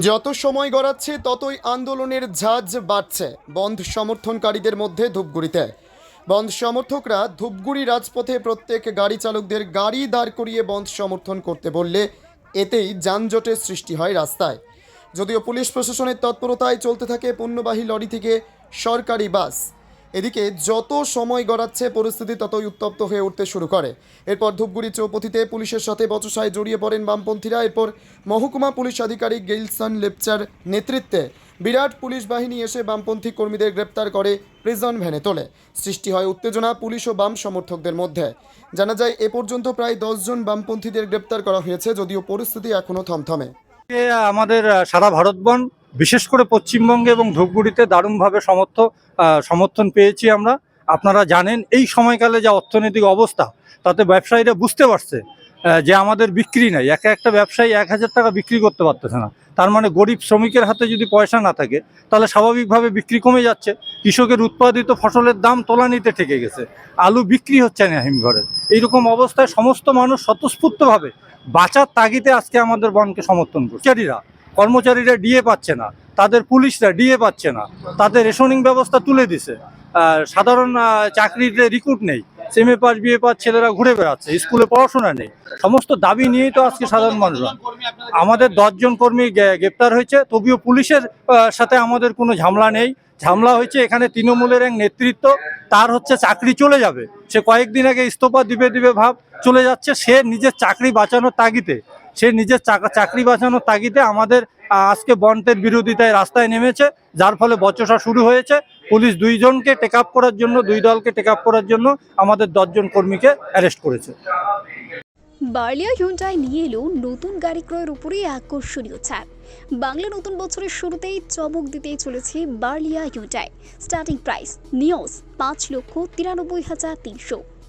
যত সময় গড়াচ্ছে, ততই আন্দোলনের ঝাঁজ বাড়ছে বন্ধ সমর্থনকারীদের মধ্যে ধূপগুড়িতে। বন্ধ সমর্থকরা ধূপগুড়ি রাজপথে প্রত্যেক গাড়ি চালকদের গাড়ি দাঁড় করিয়ে বন্ধ সমর্থন করতে বললে এতেই যানজটের সৃষ্টি হয় রাস্তায়। যদিও পুলিশ প্রশাসনের তৎপরতায় চলতে থাকে পণ্যবাহী লরি থেকে সরকারি বাস। এদিকে যত সময় গড়াচ্ছে পরিস্থিতি ততই উত্তপ্ত হয়ে উঠতে শুরু করে। এরপর ধূপগুড়ি চৌপথিতে পুলিশের সাথে বচসায় জড়িয়ে পড়েন বামপন্থীরা। এরপর মহকুমা পুলিশ আধিকারিক গেইলসন লেপচার নেতৃত্বে বিরাট পুলিশ বাহিনী এসে বামপন্থী কর্মীদের গ্রেপ্তার করে প্রিজন ভ্যানে তোলে। সৃষ্টি হয় উত্তেজনা পুলিশ ও বাম সমর্থকদের মধ্যে। জানা যায়, এ পর্যন্ত প্রায় দশজন বামপন্থীদের গ্রেপ্তার করা হয়েছে, যদিও পরিস্থিতি এখনও থমথমে। আমাদের সারা ভারতবন বিশেষ করে পশ্চিমবঙ্গে এবং ধূপগুড়িতে দারুণভাবে সমর্থ সমর্থন পেয়েছি আমরা। আপনারা জানেন এই সময়কালে যা অর্থনৈতিক অবস্থা, তাতে ব্যবসায়ীরা বুঝতে পারছে যে আমাদের বিক্রি নাই। একা একটা ব্যবসায়ী এক হাজার টাকা বিক্রি করতে পারতেছে না। তার মানে গরিব শ্রমিকের হাতে যদি পয়সা না থাকে, তাহলে স্বাভাবিকভাবে বিক্রি কমে যাচ্ছে। কৃষকের উৎপাদিত ফসলের দাম তোলানিতে ঠেকে গেছে। আলু বিক্রি হচ্ছে না হিমঘরে এইরকম অবস্থায় সমস্ত মানুষ স্বতঃস্ফূর্তভাবে বাঁচার তাগিদে আজকে আমাদের বনকে সমর্থন করছে। কর্মচারীরা ডিএ পাচ্ছে না তাদের পুলিশরা ডিএ পাচ্ছে না তাদের রেশনিং ব্যবস্থা তুলে দিছে। সাধারণ আহ, চাকরিতে রিক্রুট নেই সেমএ পাস বিএ পাস ছেলেরা ঘুরে বেড়াচ্ছে স্কুলে পড়াশোনা নেই। সমস্ত দাবি নিয়েই তো আজকে সাধারণ মানুষজন। আমাদের দশজন কর্মী গ্রেপ্তার হয়েছে তবুও পুলিশের সাথে আমাদের কোনো ঝামেলা নেই। ঝামেলা হয়েছে এখানে তৃণমূলের এক নেতৃত্ব তার হচ্ছে চাকরি চলে যাবে। সে কয়েকদিন আগে ইস্তফা দিবে দিবে ভাব চলে যাচ্ছে সে নিজের চাকরি বাঁচানোর তাগিদে। সে নিজের চাকরি বাঁচানোর তাগিদে আমাদের আজকে বন্টের বিরোধিতায় রাস্তায় নেমেছে, যার ফলে বচসা শুরু হয়েছে। পুলিশ দুইজনকে টেক আপ করার জন্য, দুই দলকে টেক আপ করার জন্য আমাদের দশজন কর্মীকে অ্যারেস্ট করেছে। বার্লিয়া হিউন্ডাই নিয়ে এলো নতুন গাড়ি ক্রয়ের উপরে আকর্ষণীয় ছাড় বাংলা নতুন বছরের শুরুতেই চমক দিতেই চলেছে বার্লিয়া হিউন্ডাই স্টার্টিং প্রাইস নিওস পাঁচ লক্ষ তিরানব্বই হাজার তিনশো।